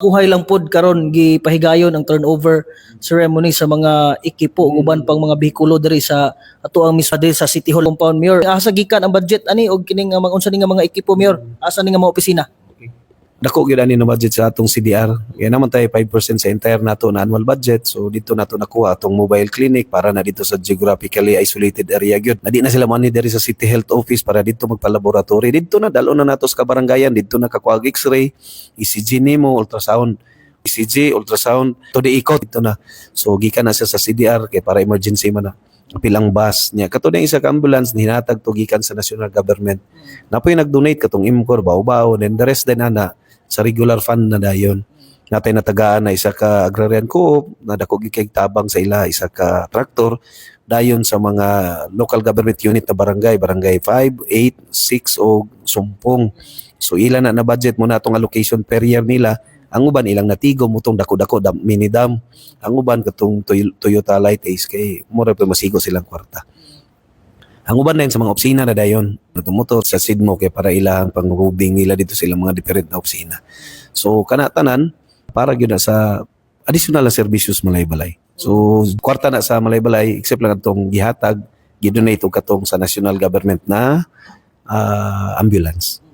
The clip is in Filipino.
Kuhay lang pod karon gipahigayon ang turnover ceremony sa mga ekipo ug uban pang mga bihikulo diri sa ato ang miswa diri sa City Hall compound mayor. Asa gikan ang budget ani og kining mga unsa ni nga mga ekipo mayor? Asa ni nga mga opisina? Dako gyud ani na budget sa atong CDR. Kaya naman tayo 5% sa entire nato na annual budget. So dito nato nakuha atong mobile clinic para na dito sa geographically isolated area gyud. Na di na sila mo diri sa City Health Office para dito magpa-laboratory. Dito na dalo na nato sa kabarangayan, dito na kakuha X-ray, ECG nimo, ultrasound, ECG, ultrasound, to the ikot dito na. So gikan na siya sa CDR kay para emergency man na pilang bus niya. Kato na isa ka ambulance nihinatag to gikan sa national government. Napoy nag-donate katong Imcor, Baobao, then the rest din na, na sa regular fund na dayon. Natay natagaan na isa ka agrarian co-op, na dako tabang sa ila, isa ka traktor, dayon sa mga local government unit na barangay, barangay 5, 8, 6 o sumpong. So ilan na na budget mo na atong allocation per year nila. Ang uban ilang natigo mo tong dako-dako dam, mini dam. Ang uban katong Toy- Toyota Light Ace kay mura pa masigo silang kwarta. Ang uban na yun sa mga opisina na dayon, natumuto sa SIDMO kay para ilang pang-moving nila dito sila mga different na opisina. So kanatanan para gyud na sa additional na services malay-balay. So kwarta na sa malay-balay except lang atong gihatag gidonate og katong sa national government na ah, ambulance.